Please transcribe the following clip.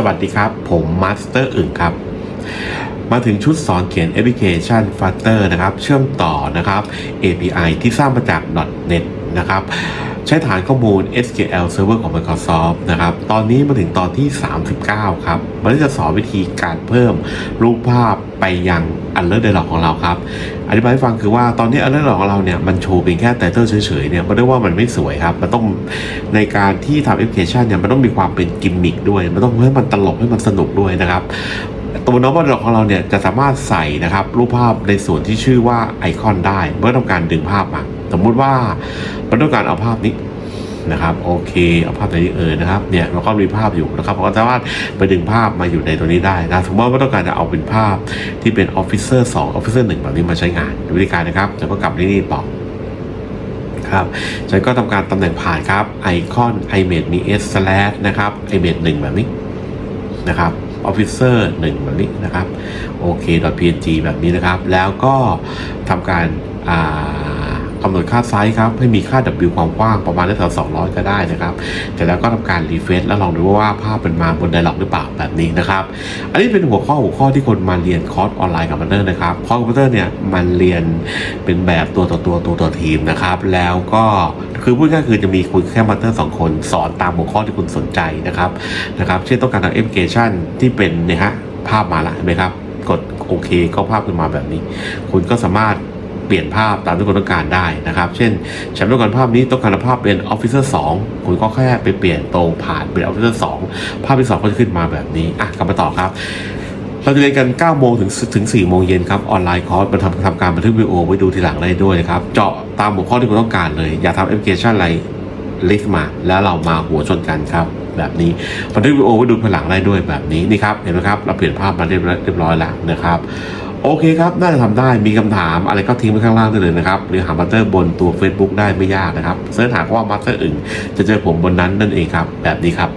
สวัสดีครับ ผมมาสเตอร์อึ่งครับ มาถึงชุดสอนเขียนแอปพลิเคชัน Flutter นะครับ เชื่อมต่อนะครับ API ที่สร้างมาจาก .NET นะครับ ใช้ฐานข้อมูล SQL Server ของ Microsoft นะครับ ตอนนี้มาถึงตอนที่ 39 ครับ มันจะสอนวิธีการเพิ่มรูปภาพไปยัง Alert Dialog ของเราครับ อธิบายให้ฟังคือว่าตอนนี้ Alert Dialog ของเราเนี่ยมันโชว์เพียงแค่ไตเติลเฉยๆเนี่ยมันเรียกว่ามันไม่สวยครับ มันต้องในการที่ทำแอปพลิเคชันเนี่ยมันต้องมีความเป็นกิมมิคด้วย มันต้องให้มันตลกให้มันสนุกด้วยนะครับตัวน้องบอลของเราเนี่ยจะสามารถใส่นะครับรูปภาพในส่วนที่ชื่อว่าไอคอนได้ เมื่อต้องการดึงภาพมา สมมุติว่ามันต้องการเอาภาพนี้นะครับโอเคเอาภาพไหนนี้เออนะครับเนี่ยเราก็มีภาพอยู่นะครับเราก็สามารถไปดึงภาพมาอยู่ในตัวนี้ได้นะสมมติว่าต้องการจะเอาเป็นภาพที่เป็นออฟฟิเซอร์สองออฟฟิเซอร์หนึ่งแบบนี้มาใช้งานวิธีการนะครับแล้วก็กลับที่นี่ต่อครับฉันก็ทำการตำแหน่งผ่านครับไอคอน i m a g e มี s slash นะครับ i m a g e หนึ่งแบบนี้นะครับ officer หนึ่งแบบนี้นะครับโอเค .png แบบนี้นะครับ แล้วก็ทำการอ่า กำหนดค่าไซส์ครับให้มีค่า w ความกว้างประมาณได้แถว200 ก็ได้นะครับแต่แล้วก็ทำการรีเฟรชแล้วลองดูว่าภาพเป็นมาบนไดร็อกหรือเปล่าแบบนี้นะครับ อันนี้เป็นหัวข้อหัวข้อที่คนมาเรียนคอร์สออนไลน์กับมันเตอร์นะครับคอร์สคอมพิวเตอร์เนี่ยมันเรียนเป็นแบบตัวต่อตัวตัวต่อทีมนะครับแล้วก็คือพูดง่ายๆคือจะมีคุณแค่มาสเตอร์สองคนสอนตามหัวข้อที่คุณสนใจนะครับนะครับเช่นต้องการทำแอปพลิเคชันที่เป็นเนี่ยฮะภาพมาละเห็นไหมครับกดโอเคก็ภาพขึ้นมาแบบนี้ คุณก็สามารถ เปลี่ยนภาพตามที่คุณต้องการได้นะครับ เช่นฉันต้องการภาพนี้ต้องการภาพเป็น Officer 2คุณก็แค่ไปเปลี่ยนตรงผ่านเป็น Officer 2ภาพที่2ก็จะขึ้นมาแบบนี้อะกลับมาต่อครับเราจะเรียนกัน 9 โมงถึงถึง 4 โมงเย็นครับ ออนไลน์คอร์สมาทำทำการบันทึกวิดีโอไว้ดูทีหลังได้ด้วยนะครับ เจาะตามหัวข้อที่คุณต้องการเลย อยากทำแอปพลิเคชันอะไรลิสต์มา แล้วเรามาหัวชนกันครับ แบบนี้บันทึกวิดีโอไว้ดูทีหลังได้ด้วยแบบนี้นี่ครับ เห็นไหมครับ เราเปลี่ยนภาพมาเรียบร้อยแล้วนะครับ โอเคครับ น่าจะทำได้ มีคำถามอะไรก็ทิ้งไว้ข้างล่างได้เลยนะครับ หรือหามาสเตอร์บนตัว Facebook ได้ไม่ยากนะครับ เสิร์ชหาว่ามาสเตอร์อื่น จะเจอผมบนนั้นนั่นเองครับ แบบนี้ครับ